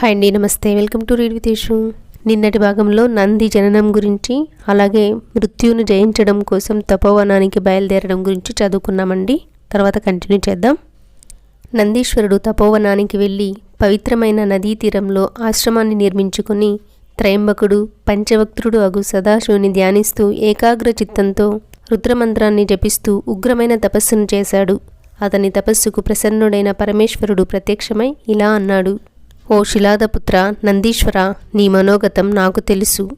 Hi అండి నమస్తే. Welcome to రీడ్ వితేషు. నిన్నటి భాగంలో నంది జననం గురించి అలాగే మృత్యువును జయించడం కోసం తపోవనానికి బయలుదేరడం గురించి చదువుకున్నామండి. తర్వాత కంటిన్యూ చేద్దాం. నందీశ్వరుడు తపోవనానికి వెళ్ళి పవిత్రమైన నదీ తీరంలో ఆశ్రమాన్ని నిర్మించుకుని త్రయంబకుడు పంచవక్త్రుడు అగు సదాశివుని ధ్యానిస్తూ ఏకాగ్ర చిత్తంతో రుద్రమంత్రాన్ని జపిస్తూ ఉగ్రమైన తపస్సును చేశాడు. అతని తపస్సుకు ప్రసన్నుడైన పరమేశ్వరుడు ప్రత్యక్షమై ఇలా అన్నాడు. ఓ శిలాదపుత్ర నందీశ్వర నీ మనోగతం నాకు తెలుసు.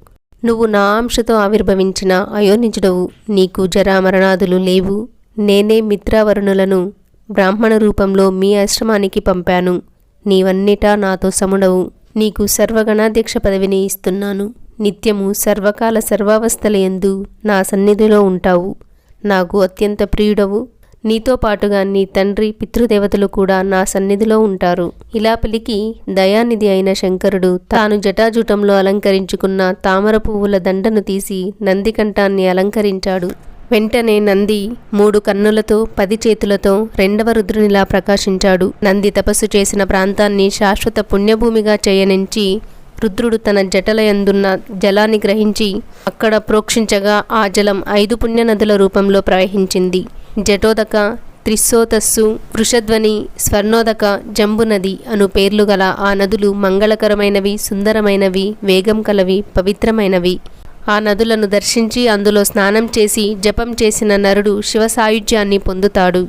నువ్వు నా అంశతో ఆవిర్భవించిన అయోనిజుడవు. నీకు జరామరణాదులు లేవు. నేనే మిత్రావరుణులను బ్రాహ్మణ రూపంలో మీ ఆశ్రమానికి పంపాను. నీవన్నిటా నాతో సముడవు. నీకు సర్వగణాధ్యక్ష పదవిని ఇస్తున్నాను. నిత్యము సర్వకాల సర్వావస్థలయందు నా సన్నిధిలో ఉంటావు. నాకు అత్యంత ప్రియుడవు. నీతో పాటుగా నీ తండ్రి పితృదేవతలు కూడా నా సన్నిధిలో ఉంటారు. ఇలా పిలికి దయానిధి అయిన శంకరుడు తాను జటాజుటంలో అలంకరించుకున్న తామర పువ్వుల దండను తీసి నందికంఠాన్ని అలంకరించాడు. వెంటనే నంది మూడు కన్నులతో పది చేతులతో రెండవ రుద్రునిలా ప్రకాశించాడు. నంది తపస్సు చేసిన ప్రాంతాన్ని శాశ్వత పుణ్యభూమిగా చేయనించి రుద్రుడు తన జటలయందున్న జలాన్ని గ్రహించి అక్కడ ప్రోక్షించగా ఆ జలం ఐదు పుణ్యనదుల రూపంలో ప్రవహించింది. జటోదక త్రిశోతస్సు వృషధ్వని స్వర్ణోదక జంబునది అను పేర్లు గల ఆ నదులు మంగళకరమైనవి సుందరమైనవి వేగం కలవి పవిత్రమైనవి. ఆ నదులను దర్శించి అందులో స్నానం చేసి జపం చేసిన నరుడు శివ సాయుధ్యాన్ని పొందుతాడు.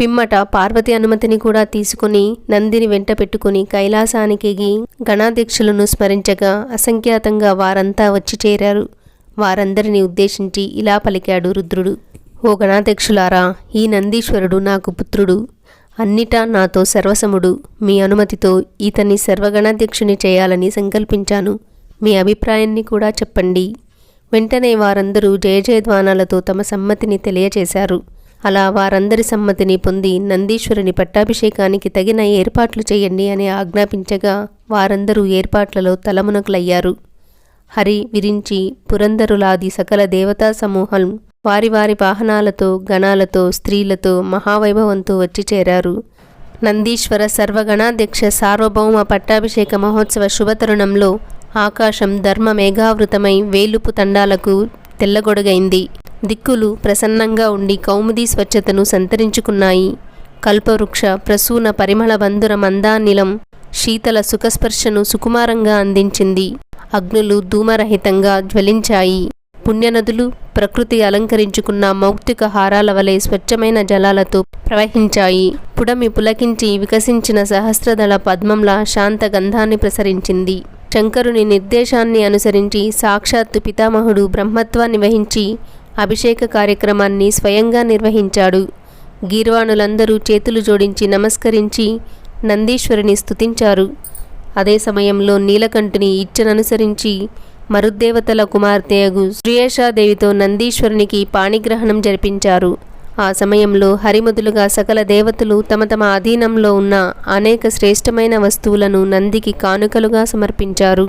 పిమ్మట పార్వతి అనుమతిని కూడా తీసుకుని నందిని వెంట పెట్టుకుని కైలాసానికి గణాధ్యక్షులను స్మరించగా అసంఖ్యాతంగా వారంతా వచ్చి చేరారు. వారందరినీ ఉద్దేశించి ఇలా పలికాడు రుద్రుడు. ఓ గణాధ్యక్షులారా ఈ నందీశ్వరుడు నాకు పుత్రుడు. అన్నిటా నాతో సర్వసముడు. మీ అనుమతితో ఇతన్ని సర్వగణాధ్యక్షుని చేయాలని సంకల్పించాను. మీ అభిప్రాయాన్ని కూడా చెప్పండి. వెంటనే వారందరూ జయజయధ్వానాలతో తమ సమ్మతిని తెలియచేశారు. అలా వారందరి సమ్మతిని పొంది నందీశ్వరుని పట్టాభిషేకానికి తగిన ఏర్పాట్లు చేయండి అని ఆజ్ఞాపించగా వారందరూ ఏర్పాట్లలో తలమునకులయ్యారు. హరి విరించి పురందరులాది సకల దేవతా సమూహం వారి వారి వాహనాలతో గణాలతో స్త్రీలతో మహావైభవంతో వచ్చి చేరారు. నందీశ్వర సర్వగణాధ్యక్ష సార్వభౌమ పట్టాభిషేక మహోత్సవ శుభతరుణంలో ఆకాశం ధర్మ మేఘావృతమై వేలుపు తండాలకు తెల్లగొడగైంది. దిక్కులు ప్రసన్నంగా ఉండి కౌముది స్వచ్ఛతను సంతరించుకున్నాయి. కల్పవృక్ష ప్రసూన పరిమళ బంధుర మందానిలం శీతల సుఖస్పర్శను సుకుమారంగా అందించింది. అగ్నులు ధూమరహితంగా జ్వలించాయి. పుణ్యనదులు ప్రకృతి అలంకరించుకున్న మౌక్తిక హారాల వలె స్వచ్ఛమైన జలాలతో ప్రవహించాయి. పుడమి పులకించి వికసించిన సహస్రదళ పద్మంలా శాంత గంధాన్ని ప్రసరించింది. శంకరుని నిర్దేశాన్ని అనుసరించి సాక్షాత్తు పితామహుడు బ్రహ్మత్వాన్ని వహించి అభిషేక కార్యక్రమాన్ని స్వయంగా నిర్వహించాడు. గీర్వాణులందరూ చేతులు జోడించి నమస్కరించి నందీశ్వరుని స్తుతించారు. అదే సమయంలో నీలకంఠుని ఇచ్చననుసరించి మరుద్దేవతల కుమార్తెయగు శ్రీయేషాదేవితో నందీశ్వరునికి పాణిగ్రహణం జరిపించారు. ఆ సమయంలో హరిముదులుగా సకల దేవతలు తమ తమ అధీనంలో ఉన్న అనేక శ్రేష్టమైన వస్తువులను నందికి కానుకలుగా సమర్పించారు.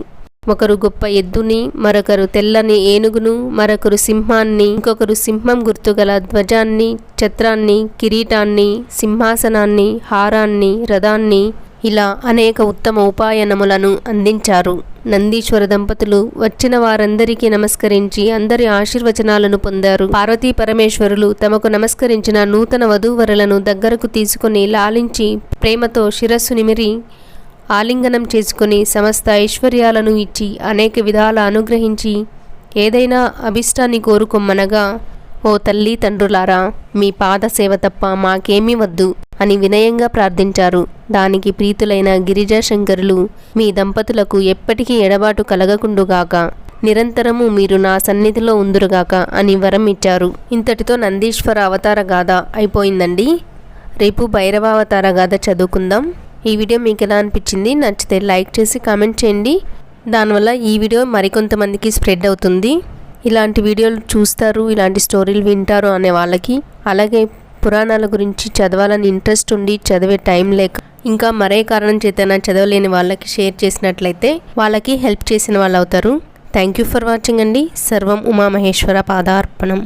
ఒకరు గొప్ప ఎద్దుని మరొకరు తెల్లని ఏనుగును మరొకరు సింహాన్ని ఇంకొకరు సింహం గుర్తుగల ధ్వజాన్ని ఛత్రాన్ని కిరీటాన్ని సింహాసనాన్ని హారాన్ని రథాన్ని ఇలా అనేక ఉత్తమ ఉపాయనములను అందించారు. నందీశ్వర దంపతులు వచ్చిన వారందరికీ నమస్కరించి అందరి ఆశీర్వచనాలను పొందారు. పార్వతీ పరమేశ్వరులు తమకు నమస్కరించిన నూతన వధూవరులను దగ్గరకు తీసుకుని లాలించి ప్రేమతో శిరస్సు నిమిరి ఆలింగనం చేసుకుని సమస్త ఐశ్వర్యాలను ఇచ్చి అనేక విధాల అనుగ్రహించి ఏదైనా అభిష్టాన్ని కోరుకొమ్మనగా ఓ తల్లి తండ్రులారా మీ పాద సేవ తప్ప మాకేమీ వద్దు అని వినయంగా ప్రార్థించారు. దానికి ప్రీతులైన గిరిజాశంకరులు మీ దంపతులకు ఎప్పటికీ ఎడబాటు కలగకుండుగాక నిరంతరము మీరు నా సన్నిధిలో ఉందురుగాక అని వరం ఇచ్చారు ఇంతటితో నందీశ్వర అవతార గాథ అయిపోయిందండి. రేపు భైరవావతార గాథ చదువుకుందాం. ఈ వీడియో మీకు ఎలా అనిపించింది? నచ్చితే లైక్ చేసి కామెంట్ చేయండి. దానివల్ల ఈ వీడియో మరికొంతమందికి స్ప్రెడ్ అవుతుంది. ఇలాంటి వీడియోలు చూస్తారు ఇలాంటి స్టోరీలు వింటారు అనే వాళ్ళకి. అలాగే పురాణాల గురించి చదవాలని ఇంట్రెస్ట్ ఉండి చదివే టైం లేక ఇంకా మరే కారణం చేతనా చదవలేని వాళ్ళకి షేర్ చేసినట్లయితే వాళ్ళకి హెల్ప్ చేసిన వాళ్ళు అవుతారు థ్యాంక్ యూ ఫర్ వాచింగ్ అండి. సర్వం ఉమామహేశ్వర పాదార్పణం.